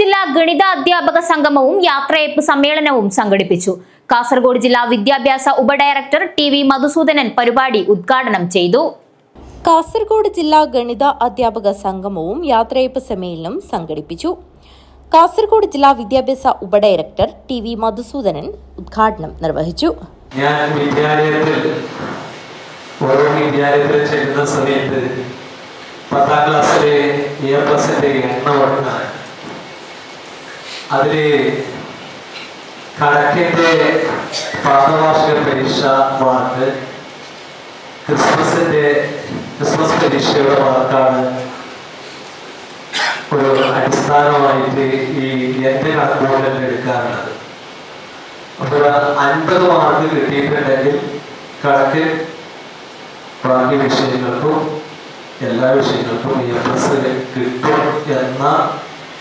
ജില്ലാ ഗണിത അധ്യാപക സംഗമവും യാത്രയപ്പ് സമ്മേളനവും സംഘടിപ്പിച്ചു. കാസർഗോഡ് ജില്ലാ വിദ്യാഭ്യാസ ഉപഡയറക്ടർ ടി വി മധുസൂദനൻ പരിപാടി ഉദ്ഘാടനം ചെയ്തു. കാസർഗോഡ് ജില്ലാ ഗണിത അധ്യാപക സംഗമവും യാത്രയപ്പ് സമ്മേളനം സംഘടിപ്പിച്ചു. കാസർഗോഡ് ജില്ലാ വിദ്യാഭ്യാസ ഉപഡയറക്ടർ ടി വി മധുസൂദനൻ ഉദ്ഘാടനം നിർവഹിച്ചു. ഞാൻ വിദ്യാലയത്തിൽ ഓരോ വിദ്യാലയത്തിൽ ചെല്ലുന്ന സമയത്ത് പത്താം ക്ലാസ്സിലെ എ പ്ലസിന്റെ എണ്ണം ഒന്നാണ് അതിൽ കണക്കിന്റെ പാദവാർഷിക പരീക്ഷ മാർക്ക് ക്രിസ്മസിന്റെ ക്രിസ്മസ് പരീക്ഷയുടെ മാർക്കാണ് ഒരു അടിസ്ഥാനമായിട്ട് ഈ എന്റെ കണക്കുകൂടൽ എടുക്കാറുള്ളത്. അപ്പോൾ അൻപത് മാർക്ക് കിട്ടിയിട്ടുണ്ടെങ്കിൽ കണക്ക് ബാക്കി വിഷയങ്ങൾക്കും എല്ലാ വിഷയങ്ങൾക്കും എ പ്ലസ് കിട്ടും എന്ന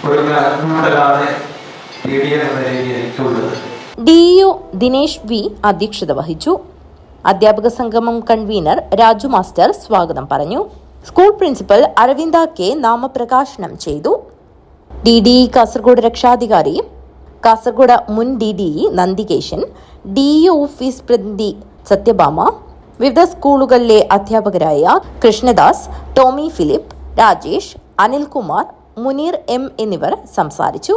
ഒരു കണക്കുകൂടലാണ് ഡി യു ദിനേശ് വി അധ്യക്ഷത വഹിച്ചു. അധ്യാപക സംഗമം കൺവീനർ രാജു മാസ്റ്റർ സ്വാഗതം പറഞ്ഞു. സ്കൂൾ പ്രിൻസിപ്പൽ അരവിന്ദ കെ നാമപ്രകാശനം ചെയ്തു. ഡി ഡി കാസർഗോഡ് രക്ഷാധികാരി കാസർഗോഡ് മുൻ D D E Nandikesan D E office പ്രതിനിധി സത്യഭാമ വിവിധ സ്കൂളുകളിലെ അധ്യാപകരായ Krishnadas Tommy Philip Rajesh Anilkumar Muneer M എന്നിവർ സംസാരിച്ചു.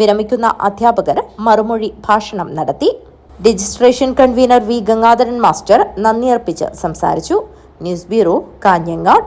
വിരമിക്കുന്ന അധ്യാപകർ മറുമൊഴി ഭാഷണം നടത്തി. Registration convener V Gangadharan master നന്ദി അർപ്പിച്ച് സംസാരിച്ചു. News bureau Kanhangad.